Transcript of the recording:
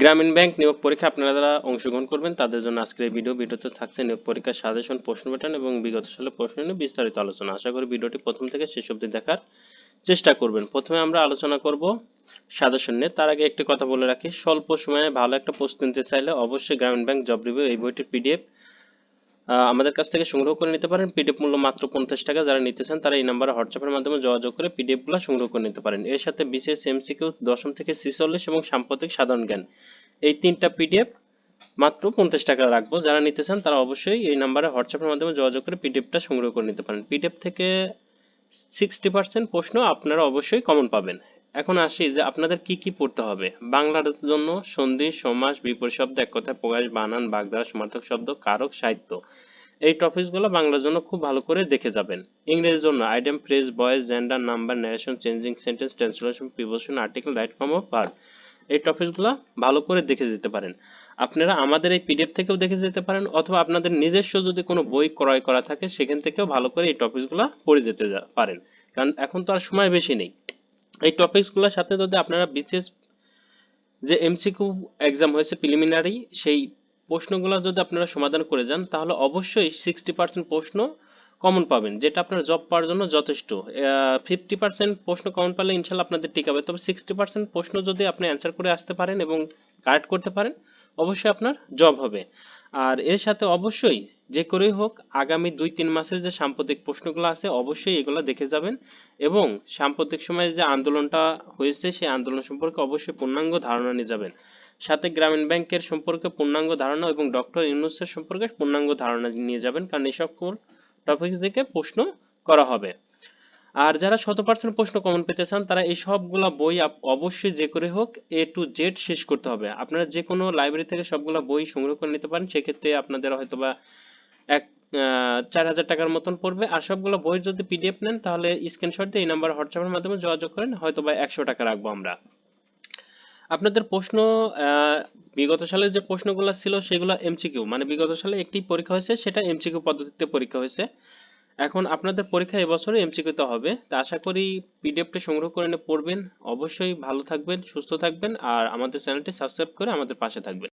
গ্রামীণ ব্যাংক নিয়োগ পরীক্ষা আপনারা যারা অংশগ্রহণ করবেন, তাদের জন্য আজকের এই ভিডিও। ভিডিওতে থাকছে নিয়োগ পরীক্ষার সাজেশন, প্রশ্ন প্যাটার্ন এবং বিগত সালের প্রশ্ন নিয়ে বিস্তারিত আলোচনা। আশা করি ভিডিওটি প্রথম থেকে শেষ অবধি দেখার চেষ্টা করবেন। প্রথমে আমরা আলোচনা করব সাজেশন নিয়ে। তার আগে একটি কথা বলে রাখি, স্বল্প সময়ে ভালো একটা প্রশ্ন নিতে চাইলে অবশ্যই গ্রামীণ ব্যাংক জব রিভিউ এই বইটির পিডিএফ আমাদের কাছ থেকে সংগ্রহ করে নিতে পারেন। পিডিএফ মূল্য মাত্র পঞ্চাশ টাকা। যারা নিতে চান, তারা এই নাম্বারে হোয়াটসঅ্যাপের মাধ্যমে যোগাযোগ করে পিডিএফগুলো সংগ্রহ করে নিতে পারেন। এর সাথে বিশেষ এমসিকিউ দশম থেকে ছিচল্লিশ এবং সাম্প্রতিক সাধারণ জ্ঞান। এই তিনটা পিডিএফ মাত্র পঞ্চাশ টাকা রাখব। যারা নিতে চান, তারা অবশ্যই এই নাম্বারে হোয়াটসঅ্যাপের মাধ্যমে যোগাযোগ করে পিডিএফটা সংগ্রহ করে নিতে পারেন। পিডিএফ থেকে সিক্সটি পার্সেন্ট প্রশ্ন আপনারা অবশ্যই কমন পাবেন। এখন আসি যে আপনাদের কি কি পড়তে হবে। বাংলার জন্য সন্ধি, সমাস, বিপরীত শব্দ, এক কথায় প্রকাশ, বানান, বাগধারা, সমার্থক শব্দ, কারক, সাহিত্য। এই টপিকসগুলো বাংলার জন্য খুব ভালো করে দেখে যাবেন। ইংরেজির জন্য item phrase voice gender number narration changing sentence translation preposition article right form of verb এই টপিকসগুলো ভালো করে দেখে যেতে পারেন। আপনারা আমাদের এই পিডিএফ থেকেও দেখে যেতে পারেন, অথবা আপনাদের নিজস্ব যদি কোনো বই ক্রয় করা থাকে, সেখান থেকেও ভালো করে এই টপিকসগুলো পড়ে যেতে পারেন। কারণ এখন তো আর সময় বেশি নেই। এই টপিকসগুলোর সাথে যদি আপনারা বিশেষ যে এমসিকিউ এক্সাম হয়েছে প্রিলিমিনারি সেই প্রশ্নগুলো যদি আপনারা সমাধান করে যান, তাহলে অবশ্যই সিক্সটি পার্সেন্ট প্রশ্ন কমন পাবেন, যেটা আপনার জব পাওয়ার জন্য যথেষ্ট। ফিফটি পার্সেন্ট প্রশ্ন কমন পারলে ইনশাল্লাহ আপনাদের টিকাবে তবে সিক্সটি পার্সেন্ট প্রশ্ন যদি আপনি অ্যান্সার করে আসতে পারেন এবং কারেক্ট করতে পারেন, অবশ্যই আপনার জব হবে। আর এর সাথে অবশ্যই যে করেই হোক, আগামী দুই তিন মাসের যে সাম্প্রতিক প্রশ্নগুলো আছে, অবশ্যই এগুলো দেখে যাবেন এবং সাম্প্রতিক সময়ে যে আন্দোলনটা হয়েছে, সেই আন্দোলন সম্পর্কে অবশ্যই পূর্ণাঙ্গ ধারণা নিয়ে যাবেন। সাথে গ্রামীণ ব্যাংকের সম্পর্কে পূর্ণাঙ্গ ধারণা এবং ডক্টর ইউনুসের সম্পর্কে পূর্ণাঙ্গ ধারণা নিয়ে যাবেন, কারণ এই সকল টপিকস থেকে প্রশ্ন করা হবে। আর যারা শত পার্সেন্ট প্রশ্ন কমন পেতে চান, তারা এই সবগুলা বই অবশ্যই যে করে হোক এ টু জেড শেষ করতে হবে। আপনারা যে কোনো লাইব্রেরি থেকে সবগুলা বই সংগ্রহ করে নিতে পারেন, সেক্ষেত্রে আপনাদের হয়তোবা এক চার হাজার টাকার মতন পড়বে। আর সবগুলো বই যদি পিডিএফ নেন, তাহলে স্ক্রিনশট দিয়ে এই নাম্বার হোয়াটসঅ্যাপের মাধ্যমে যোগাযোগ করেন, হয়তোবা একশো টাকা রাখব আমরা। আপনাদের প্রশ্ন বিগত সালে যে প্রশ্নগুলো ছিল, সেগুলো এমসিকিউ মানে বিগত সালে একটি পরীক্ষা হয়েছে, সেটা এমসিকিউ পদ্ধতিতে পরীক্ষা হয়েছে। এখন আপনাদের পরীক্ষা এবছর এমসিকিউ তে হবে, তা আশা করি পিডিএফটা সংগ্রহ করে নিয়ে পড়বেন। অবশ্যই ভালো থাকবেন, সুস্থ থাকবেন, আর আমাদের চ্যানেলটি সাবস্ক্রাইব করে আমাদের পাশে থাকবেন।